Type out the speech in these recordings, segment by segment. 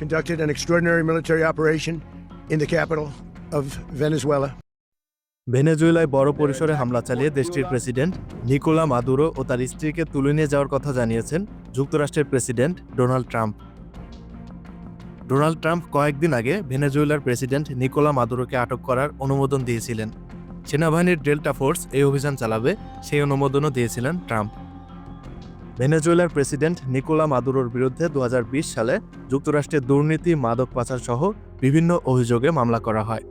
conducted an extraordinary military operation in the capital of Venezuela. ভেনেজুয়েলায় বড় পরিসরে হামলা চালিয়ে দেশটির প্রেসিডেন্ট নিকোলা মাদুরো ও তার স্ত্রীকে তুলে নিয়ে যাওয়ার কথা জানিয়েছেন যুক্তরাষ্ট্রের president Donald Trump. Donald Trump কয়েকদিন আগে ভেনেজুয়েলার প্রেসিডেন্ট নিকোলা মাদুরোকে আটক করার অনুমোদন দিয়েছিলেন। সেনাবাহিনীর ডেল্টা ফোর্স এই অভিযান চালাবে, সেই অনুমোদনও দিয়েছিলেন ট্রাম্প। ভেনেজুয়েলার প্রেসিডেন্ট নিকোলা মাদুরোর বিরুদ্ধে দু হাজার বিশ সালে যুক্তরাষ্ট্রের দুর্নীতি, মাদক পাচার সহ বিভিন্ন অভিযোগে মামলা করা হয়।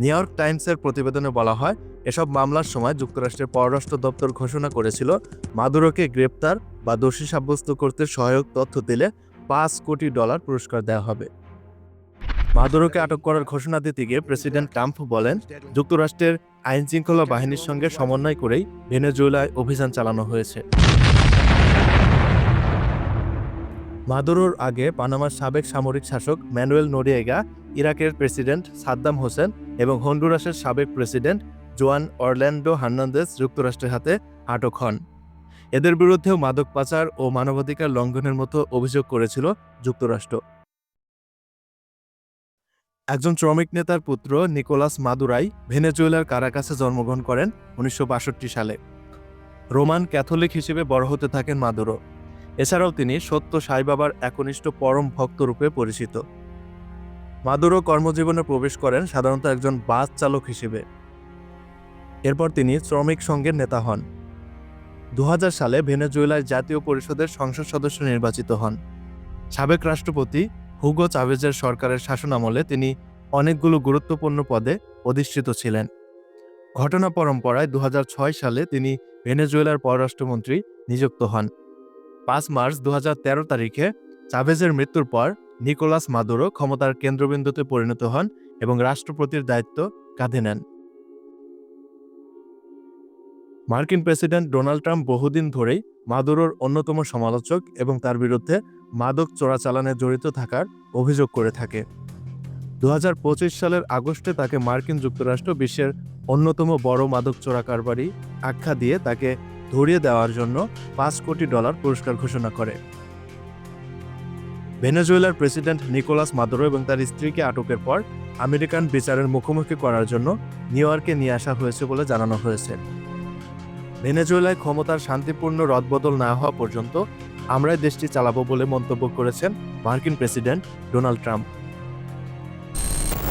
নিউ ইয়র্ক টাইমসের প্রতিবেদনে বলা হয়, এসব মামলার সময় যুক্তরাষ্ট্রের পররাষ্ট্র দপ্তর ঘোষণা করেছিল, মাদুরোকে গ্রেপ্তার বা দোষী সাব্যস্ত করতে সহায়ক তথ্য দিলে পাঁচ কোটি ডলার পুরস্কার দেওয়া হবে। মাদুরোকে আটক করার ঘোষণা দিতে গিয়ে প্রেসিডেন্ট ট্রাম্প বলেন, যুক্তরাষ্ট্রের আইন শৃঙ্খলা বাহিনীর সঙ্গে সমন্বয় করেই ভেনেজুয়েলায় অভিযান চালানো হয়েছে। মাদুরোর আগে পানামার সাবেক সামরিক শাসক ম্যানুয়েল নোরিয়েগা, ইরাকের প্রেসিডেন্ট সাদ্দাম হোসেন এবং হন্ডুরাসের সাবেক প্রেসিডেন্ট জোয়ান অরল্যান্ডো হার্নান্দেজ যুক্তরাষ্ট্রের হাতে আটক হন। এদের বিরুদ্ধেও মাদক পাচার ও মানবাধিকার লঙ্ঘনের মতো অভিযোগ করেছিল যুক্তরাষ্ট্র। একজন শ্রমিক নেতার পুত্র নিকোলাস মাদুরাই ভেনেজুয়েলার কারাকাসে জন্মগ্রহণ করেন উনিশশো বাষট্টি সালে। রোমান ক্যাথলিক হিসেবে বড় হতে থাকেন মাদুরো। এছাড়াও তিনি সত্য সাই বাবার একনিষ্ঠ পরম ভক্ত রূপে পরিচিত। মাদুরো কর্মজীবনে প্রবেশ করেন সাধারণত একজন বাস চালক হিসেবে। এরপর তিনি শ্রমিক সংঘের নেতা হন। দু হাজার সালে ভেনেজুয়েলার জাতীয় পরিষদের সংসদ সদস্য নির্বাচিত হন। সাবেক রাষ্ট্রপতি হুগো চাভেজের সরকারের শাসনামলে তিনি অনেকগুলো গুরুত্বপূর্ণ পদে অধিষ্ঠিত ছিলেন। ঘটনা পরম্পরায় দু হাজার ছয় সালে তিনি ভেনেজুয়েলার পররাষ্ট্রমন্ত্রী নিযুক্ত হন। পাঁচ মার্চ দু হাজার তেরো তারিখে চাভেজের মৃত্যুর পর নিকোলাস মাদুরো ক্ষমতার কেন্দ্রবিন্দুতে পরিণত হন এবং রাষ্ট্রপতির দায়িত্ব কাঁধে নেন। মার্কিন প্রেসিডেন্ট ডোনাল্ড ট্রাম্প বহুদিন ধরেই মাদুরোর অন্যতম সমালোচক এবং তার বিরুদ্ধে মাদক চোরাচালানে জড়িত থাকার অভিযোগ করে থাকে। দু হাজার পঁচিশ সালের আগস্টে তাকে মার্কিন যুক্তরাষ্ট্র বিশ্বের অন্যতম বড় মাদক চোরা কারবারি আখ্যা দিয়ে তাকে ধরিয়ে দেওয়ার জন্য পাঁচ কোটি ডলার পুরস্কার ঘোষণা করে। ভেনেজুয়েলার প্রেসিডেন্ট নিকোলাস মাদুরো এবং তার স্ত্রীকে আটকের পর আমেরিকান বিচারের মুখোমুখি করার জন্য নিউ ইয়র্কে নিয়ে আসা হয়েছে বলে জানানো হয়েছে। ভেনেজুয়েলায় ক্ষমতার শান্তিপূর্ণ রদবদল না হওয়া পর্যন্ত আমরাই দেশটি চালাবো বলে মন্তব্য করেছেন মার্কিন প্রেসিডেন্ট ডোনাল্ড ট্রাম্প।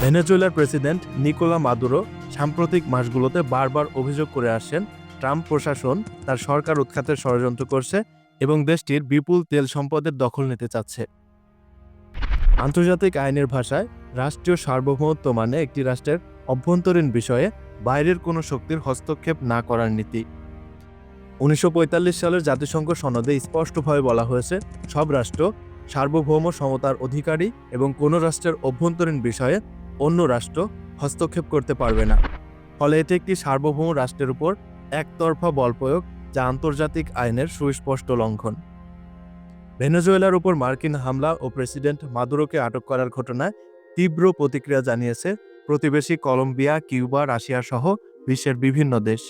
ভেনেজুয়েলার প্রেসিডেন্ট নিকোলা মাদুরো সাম্প্রতিক মাসগুলোতে বারবার অভিযোগ করে আসছেন ট্রাম্প প্রশাসন তার সরকার উৎখাতের ষড়যন্ত্র করছে এবং দেশটির বিপুল তেল সম্পদের দখল নিতে চাচ্ছে। আন্তর্জাতিক আইনের ভাষায়, রাষ্ট্রীয় সার্বভৌমত্ব মানে একটি রাষ্ট্রের অভ্যন্তরীণ বিষয়ে বাইরের কোনো শক্তির হস্তক্ষেপ না করার নীতি। উনিশশো পঁয়তাল্লিশ সালের জাতিসংঘ সনদে স্পষ্টভাবে বলা হয়েছে, সব রাষ্ট্র সার্বভৌম সমতার অধিকারী এবং কোনো রাষ্ট্রের অভ্যন্তরীণ বিষয়ে অন্য রাষ্ট্র হস্তক্ষেপ করতে পারবে না। ফলে এটি একটি সার্বভৌম রাষ্ট্রের উপর একতরফা বল প্রয়োগ যা আন্তর্জাতিক আইনের সুস্পষ্ট লঙ্ঘন। ভেনেজুয়েলার উপর মার্কিন হামলা ও প্রেসিডেন্ট মাদুরোকে আটক করার ঘটনায় তীব্র প্রতিক্রিয়া জানিয়েছে প্রতিবেশী কলম্বিয়া, কিউবা, রাশিয়া সহ বিশ্বের বিভিন্ন দেশ।